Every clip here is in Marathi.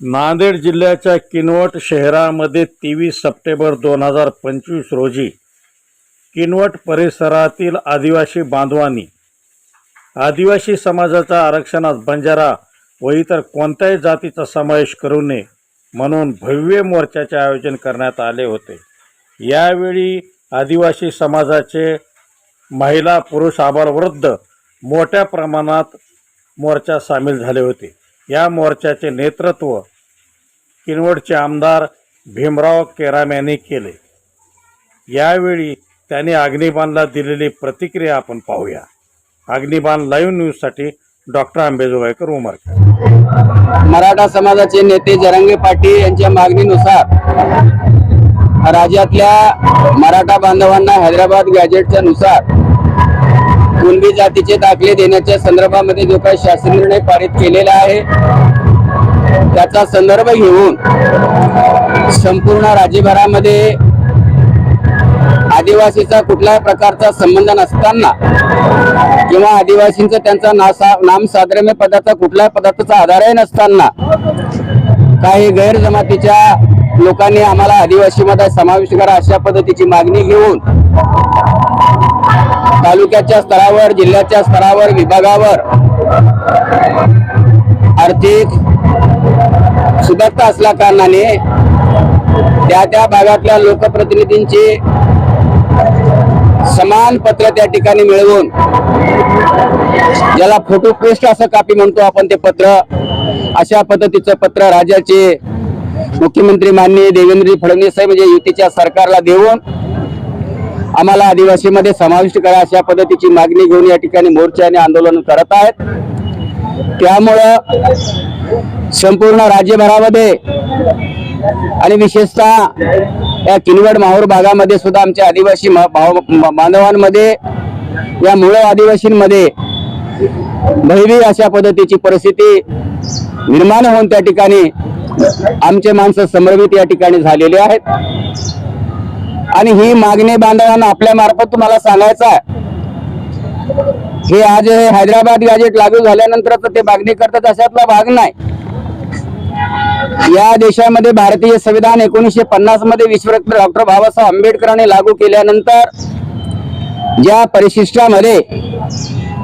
नांदेड जिल्ह्याच्या किनवट शहरामध्ये तेवीस सप्टेंबर दोन हजार पंचवीस रोजी किनवट परिसरातील आदिवासी बांधवांनी आदिवासी समाजाच्या आरक्षणात बंजारा व इतर कोणत्याही जातीचा समावेश करू नये म्हणून भव्य मोर्चाचे आयोजन करण्यात आले होते. यावेळी आदिवासी समाजाचे महिला पुरुष आबालवृद्ध मोठ्या प्रमाणात मोर्चा सामील झाले होते. या मोर्चाचे नेतृत्व किनवटचे आमदार भीमराव केराम यांनी केले. यावेळी त्यांनी अग्निबाणला दिलेली प्रतिक्रिया आपण पाहूया. अग्निबाण लाईव्ह न्यूजसाठी डॉक्टर आंबेजोगाईकर उमर मराठा समाजाचे नेते जरंगे पाटील यांच्या मागणीनुसार राज्यातल्या मराठा बांधवांना हैदराबाद गॅजेटच्या नुसार कुणबी जातीचे दाखले देण्याच्या संदर्भामध्ये जो काही शासन निर्णय पारित केलेला आहे त्याचा संदर्भ घेऊन संपूर्ण राज्यभरामध्ये आदिवासीचा कुठल्याही प्रकारचा संबंध नसताना किंवा आदिवासींचा त्यांचा नासा नाम साधर्म्य पदाचा कुठल्याही पदार्थाचा आधारही नसताना काही गैर जमातीच्या लोकांनी आम्हाला आदिवासीमध्ये समाविष्ट करा अशा पद्धतीची मागणी घेऊन तालुक्याच्या स्तरावर जिल्ह्याच्या स्तरावर विभागावर आर्थिक सुदत्ता असल्या कारणाने त्या त्या भागातल्या लोकप्रतिनिधींची समान पत्र त्या ठिकाणी मिळवून ज्याला फोटो पेस्ट असं कापी म्हणतो आपण ते पत्र अशा पद्धतीचं पत्र राज्याचे मुख्यमंत्री माननीय देवेंद्र फडणवीस साहेब म्हणजे युतीच्या सरकारला देऊन आम्हाला आदिवासीमध्ये समाविष्ट करा अशा पद्धतीची मागणी घेऊन या ठिकाणी मोर्चाने आणि आंदोलन करत आहेत. त्यामुळं संपूर्ण राज्यभरामध्ये आणि विशेषतः या किनवड माहूर भागामध्ये सुद्धा आमच्या आदिवासी मानवांमध्ये बांधवांमध्ये या मूळ आदिवासींमध्ये भयवी अशा पद्धतीची परिस्थिती निर्माण होऊन त्या ठिकाणी आमचे माणसं समर्पित या ठिकाणी झालेले आहेत. आणि ही मागणी बांधवांना आपल्या मार्फत तुम्हाला सांगायचं आहे. हे आज हे हैदराबाद गॅजेट लागू झाल्यानंतर ते मागणी करतात अशातला भाग नाही. या देशामध्ये भारतीय संविधान एकोणीसशे पन्नासमध्ये विश्वरत्न डॉक्टर बाबासाहेब आंबेडकरांनी लागू केल्यानंतर ज्या परिशिष्टामध्ये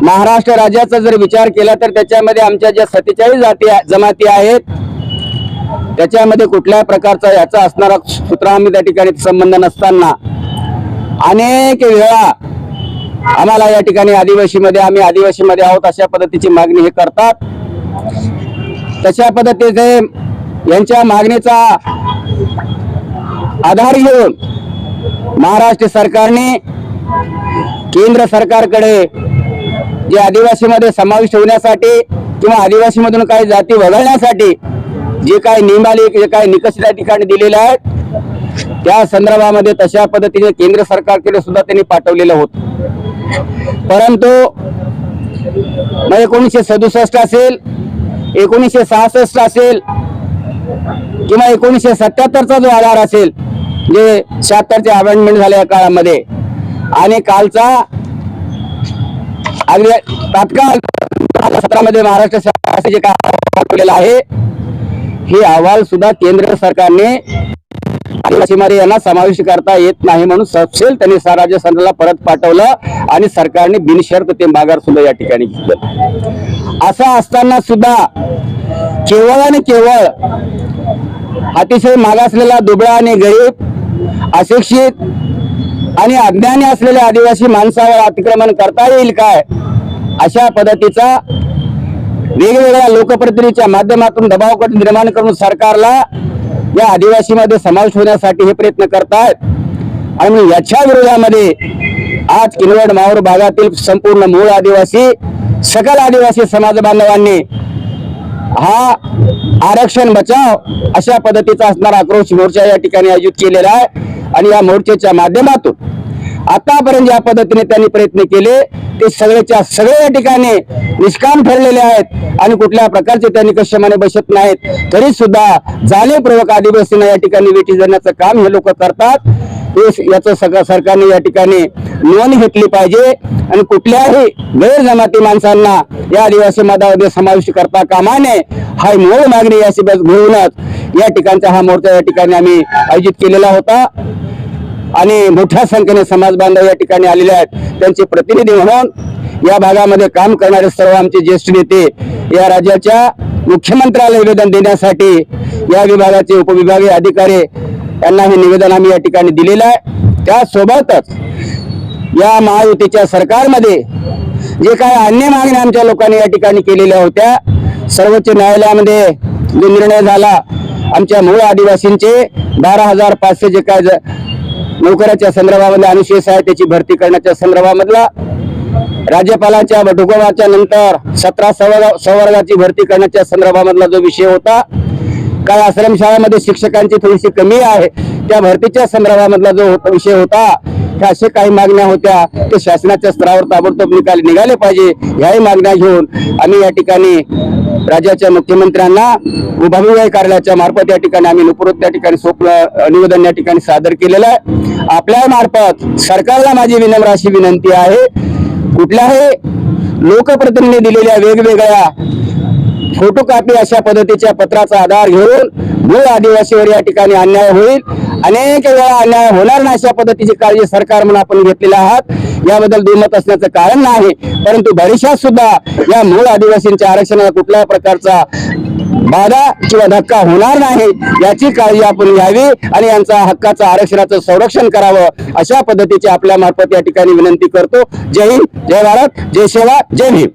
महाराष्ट्र राज्याचा जर विचार केला तर त्याच्यामध्ये आमच्या ज्या सत्तेचाळीस जाती जमाती आहेत त्याच्यामध्ये कुठल्याही प्रकारचा याचा असणारा आम्ही त्या ठिकाणी संबंध नसताना अनेक वेळा आम्हाला या ठिकाणी आदिवासीमध्ये आम्ही आदिवासीमध्ये आहोत अशा पद्धतीची मागणी हे करतात. तशा पद्धतीचे यांच्या मागणीचा आधार घेऊन महाराष्ट्र सरकारने केंद्र सरकारकडे जे आदिवासीमध्ये समाविष्ट होण्यासाठी किंवा आदिवासीमधून काही जाती वगळण्यासाठी जे काय नियमाले जे काय निकष त्या ठिकाणी दिलेले आहेत त्या संदर्भामध्ये तशा पद्धतीने केंद्र सरकारकडे सुद्धा त्यांनी पाठवलेलं होतं. परंतु एकोणीसशे सदुसष्ट असेल एकोणीसशे सहासष्ट असेल किंवा एकोणीसशे सत्याहत्तरचा जो आधार असेल जे शहात्तरचे अमेंडमेंट झाले या काळामध्ये आणि कालचा अगदी तात्काळ सत्रामध्ये महाराष्ट्र सरकारचे जे काय आहे हे अहवाल सुद्धा केंद्र सरकारने आदिवासीमध्ये यांना समावेश करता येत नाही म्हणून सपशेल त्यांनी स्वराज्य संघाला परत पाठवलं आणि सरकारने बिनशर्त ते माघार सुद्धा या ठिकाणी घेतलं. असं असताना सुद्धा केवळ आणि केवळ अतिशय मागासलेला दुबळा आणि गरीब अशिक्षित आणि अज्ञानी असलेल्या आदिवासी माणसावर अतिक्रमण करता येईल काय अशा पद्धतीचा वेगवेगळ्या लोकप्रतिनिधीच्या माध्यमातून दबाव करून निर्माण करून सरकारला या आदिवासीमध्ये समावेश होण्यासाठी हे प्रयत्न करतायत. आणि म्हणून याच्या विरोधामध्ये आज किनवड माहूर भागातील संपूर्ण मूळ आदिवासी सकल आदिवासी समाज बांधवांनी हा आरक्षण बचाव अशा पद्धतीचा असणारा आक्रोश मोर्चा या ठिकाणी आयोजित केलेला आहे. आणि या मोर्चेच्या माध्यमातून आतापर्यंत ज्या पद्धतीने त्यांनी प्रयत्न केले ते सगळ्याच्या सगळ्या या ठिकाणी निष्काम ठरलेले आहेत आणि कुठल्या प्रकारचे त्यांनी कष्टमाने बसत नाहीत. तरी सुद्धा जाणीवपूर्वक आदिवासींना या ठिकाणी वेटी जाण्याचं काम हे लोक करतात. याचं सगळं सरकारने या ठिकाणी नोंद घेतली पाहिजे. आणि कुठल्याही गैरजमाती माणसांना या आदिवासी मतामध्ये समाविष्ट करता कामा नये हा मूळ मागणी या शिबिरात घेऊनच या ठिकाणचा हा मोर्चा या ठिकाणी आम्ही आयोजित केलेला होता. आणि मोठ्या संख्येने समाज बांधव या ठिकाणी आलेले आहेत. त्यांचे प्रतिनिधी म्हणून या भागामध्ये काम करणारे सर्व आमचे ज्येष्ठ नेते या राज्याच्या मुख्यमंत्र्याला निवेदन देण्यासाठी या विभागाचे उपविभागीय अधिकारी यांना हे निवेदन आम्ही या ठिकाणी दिलेलं आहे. त्यासोबतच या महायुतीच्या सरकारमध्ये जे काही अन्य मागण्या आमच्या लोकांनी या ठिकाणी केलेल्या होत्या सर्वोच्च न्यायालयामध्ये जो निर्णय झाला आमच्या मूळ आदिवासींचे बारा हजार पाचशे जे काय नोकऱ्याच्या संदर्भामध्ये अनुशेष आहे त्याची भरती करण्याच्या संदर्भामधला राज्यपालांच्या हुकुमाच्या नंतर सतरा संवर्ग संवर्गाची भरती करण्याच्या संदर्भामधला जो विषय होता काय आश्रमशाळामध्ये शिक्षकांची थोडीशी कमी आहे त्या भरतीच्या संदर्भामधला जो होता- विषय होता ह्या अशा काही मागण्या होत्या ते शासनाच्या स्तरावर ताबडतोब निकाल निघाले पाहिजे ह्याही मागण्या घेऊन आम्ही या ठिकाणी राज्याच्या मुख्यमंत्र्यांना विभागीय कार्यालयाच्या मार्फत या ठिकाणी आम्ही नुपुरत त्या ठिकाणी सोपलं निवेदन या ठिकाणी सादर केलेलं आहे. आपल्या मार्फत सरकारला माझी विनम्र अशी विनंती आहे कुठल्याही लोकप्रतिनिधी दिलेल्या वेगवेगळ्या फोटोकॉपी अशा पद्धतीच्या पत्राचा आधार घेऊन मूळ आदिवासीवर या ठिकाणी अन्याय होईल. अनेक वेळा अन्याय होणार नाही अशा पद्धतीची काळजी सरकार म्हणून आपण घेतलेली आहात. याबद्दल दुमत असण्याचं कारण नाही. परंतु भविष्यात सुद्धा या मूळ आदिवासींच्या आरक्षणाला कुठल्याही प्रकारचा बाधा किंवा धक्का होणार नाही याची काळजी आपण घ्यावी आणि यांचा हक्काचं आरक्षणाचं संरक्षण करावं अशा पद्धतीची आपल्या मार्फत या ठिकाणी विनंती करतो. जय हिंद जय भारत जय सेवा जय भीम.